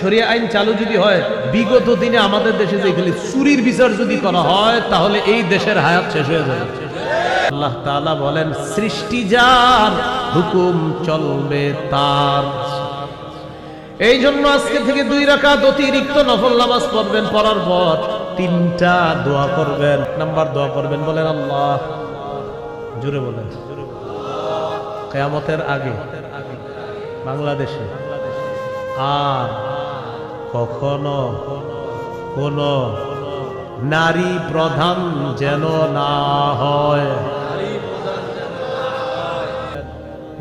শরিয়া আইন চালু যদি হয়, বিগত দিনে আমাদের দেশে যে খালি চুরির বিচার যদি করা হয়, তাহলে এই দেশের হায়াত শেষ হয়ে যাবে। আল্লাহ তাআলা বলেন, সৃষ্টি যার, হুকুম চলবে তার। এই জন্য আজকে থেকে দুই রাকাত অতিরিক্ত নফল নামাজ পড়বেন, পড়ার পর তিনটা দোয়া করবেন নাম্বার দোয়া করবেন বলেন, আল্লাহ জুড়ে বলেন। কেয়ামতের আগে, বাংলাদেশে আর কখনো কোন নারী প্রধান যেন না হয়।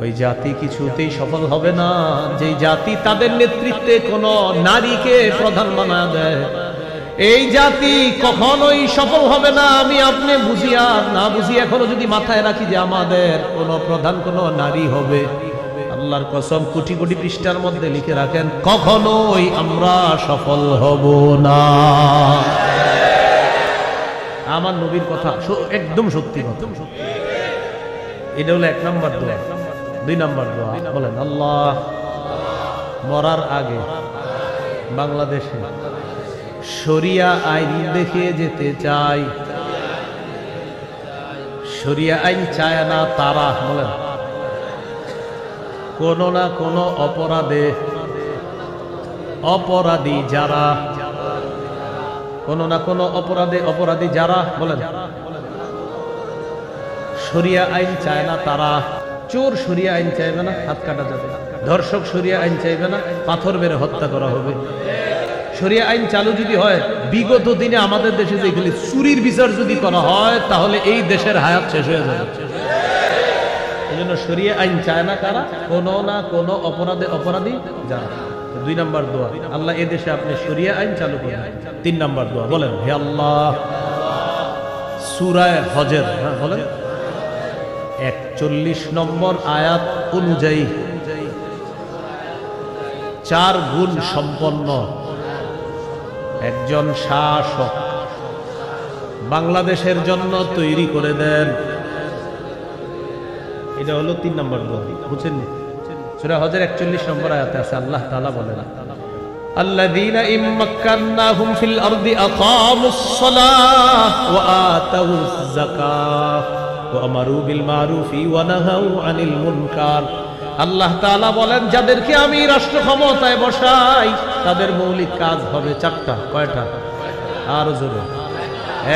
ওই জাতি কিছুতেই সফল হবে না। যে জাতি তাদের নেতৃত্বে কোন নারীকে প্রধান বানা দেয়, এই জাতি কখনোই সফল হবে না। আমি আপনি বুঝি আর না বুঝি এখনও যদি মাথায় রাখি যে আমাদের কোন প্রধান কোন নারী হবে। আল্লাহর কসম কোটি কোটি পৃষ্ঠার মধ্যে লিখে রাখেন, কখনোই আমরা সফল হব না। আমার নবীর কথা একদম সত্যি কথা। এটা হলো এক নম্বর দোয়া। দুই নম্বর দোয়া। বলেন, আল্লাহ মরার আগে বাংলাদেশে শরিয়া আইন দেখে যেতে চাই। শরিয়া আইন চায় না তারা, বলেন। কোন না কোন অপরাধে। অপরাধী যারা। কোন না কোন অপরাধে অপরাধী যারা, বলেন। শরিয়া আইন চায় না তারা। চোর শরিয়া আইন চাইবে না, হাত কাটা যাবে ধর্ষক সরিয়া আইন চাইবে না, পাথর মেরে হত্যা করা হবে। সরিয়া আইন চালু যদি হয়, বিগত দিনে আমাদের দেশে যে খালি চুরির বিচার যদি করা হয়, তাহলে এই দেশের হায়াত শেষ হয়ে যাবে। জন্য শরিয়া আইন চায় না কারা? কোনো না কোনো অপরাধে অপরাধী যারা। দুই নাম্বার দোয়া। আল্লাহ এ দেশে আপনি শরিয়া আইন চালু করেন তিন নাম্বার দোয়া। বলেন, হে আল্লাহ, সুরায় হজের হ্যাঁ বলেন। একচল্লিশ নম্বর আয়াত অনুযায়ী চার গুণ সম্পন্ন একজন শাসক বাংলাদেশের জন্য তৈরি করে দেন। এটা হলো তিন নম্বর দোয়া বুঝছেন সুরা হজের একচল্লিশ নম্বর আয়াতে আছে আল্লাহ তালা বলেন الذين إن مكناهم في الأرض أقاموا الصلاة وآتوا الزكاة وأمروا بالمعروف ونهوا عن المنكر আল্লাহ তাআলা বলেন যাদেরকে আমি রাষ্ট্র ক্ষমতায় বসাই তাদের মৌলিক কাজ হবে চারটা কয়টা আর জোরে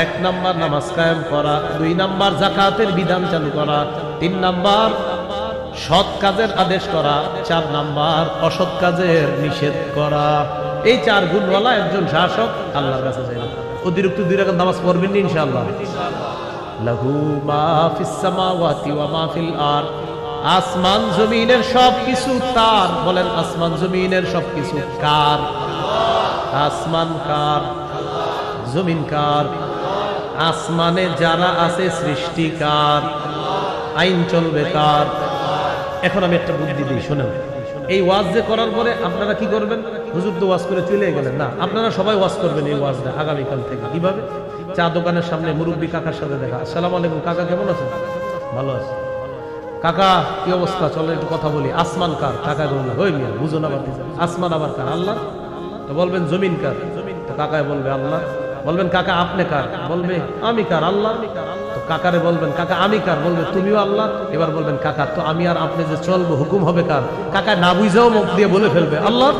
এক নাম্বার নামাজ কায়েম করা দুই নাম্বার জাকাতের বিধান চালু করা তিন নাম্বার, সৎ কাজের আদেশ করা। চার নাম্বার, অসৎ কাজের নিষেধ করা। এই চার গুণওয়ালা একজন শাসক আল্লাহর কাছে যাই অতিরিক্ত দুই রকম নামাজ পড়বেন ইনশাআল্লাহ। আর আসমান জমিনের সব কিছু তার। বলেন আসমান জমিনের সব কিছু কার? আসমান কার? জমিন কার? আসমানে যারা আছে সৃষ্টিকার আইন চলবে কার এখন আমি একটা বুদ্ধি দিই, শোনেন। এই ওয়াজ যে করার পরে আপনারা কি করবেন? হুজুর তো ওয়াজ করে চলে গেলেন। না, আপনারা সবাই ওয়াজ করবেন এই ওয়াজটা আগামীকাল থেকে। কীভাবে? চা দোকানের সামনে মুরব্বী কাকার সাথে দেখা। আসসালামু আলাইকুম, কাকা কেমন আছেন? ভালো আছে। কাকা, কি অবস্থা? চলো একটু কথা বলি। আসমান কার? কাকা বলবে ওই মিয়া, বুঝো না বাদ আসমান আবার কার? আল্লাহ? তো বলবেন জমিন কার? তো কাকায় বলবে আল্লাহ। বলবেন, কাকা, আপনি কার? বলবে, আমি কার? আল্লাহ? কাকারে বলবেন? কাকা, আমি কার? বলবে, তুমিও আল্লাহ? এবার বলবেন, কাকা, তো আমি আর আপনি যে চলবো, হুকুম হবে কার? কাকা না বুঝেও মুখ দিয়ে বলে ফেলবে, আল্লাহ,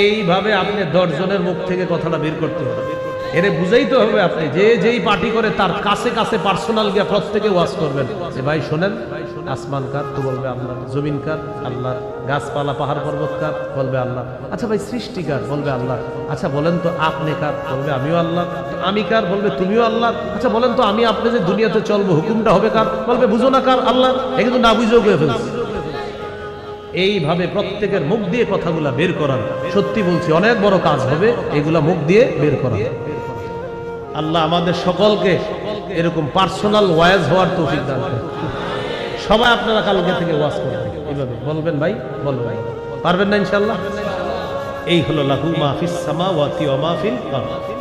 এইভাবে আপনি দশজনের মুখ থেকে কথাটা বের করতে হবে। এরে বুঝাইতে হবে আপনি, যে যেই পার্টি করে তার কাছে কাছে পার্সোনাল গিয়ে প্রত্যেকে ওয়াজ করবেন। যে ভাই শোনেন, আসমান কার, তো বলবে আল্লাহ, জমিন কার, আল্লাহ, গাছপালা, পাহাড় পর্বত কার, বলবে আল্লাহ। আচ্ছা ভাই সৃষ্টিকার বলবে আল্লাহ। আচ্ছা বলেন তো আপনি কার, বলবে আমিও আল্লাহ। আমি কার, বলবে তুমিও আল্লাহ। আচ্ছা বলেন তো আমি আপনি যে দুনিয়াতে চলবো, হুকুমটা হবে কার? বলবে বুঝো না কার আল্লাহ। এ কিন্তু না বুঝেও করে ফেলছে। এইভাবে প্রত্যেকের মুখ দিয়ে কথাগুলা বের করার। সত্যি বলছি, অনেক বড় কাজ হবে এগুলা মুখ দিয়ে বের করা। আল্লাহ আমাদের সকলকে এরকম পার্সোনাল ওয়াজ হওয়ার তৌফিক দান করেন। সবাই আপনারা কালকে থেকে ওয়াজ করবেন। এইভাবে। বলবেন ভাই? বল ভাই। পারবেন না ইনশাল্লাহ এই হলো লাহু মাহফিস সামাওয়াতি ওয়া মাহফিল আরদ।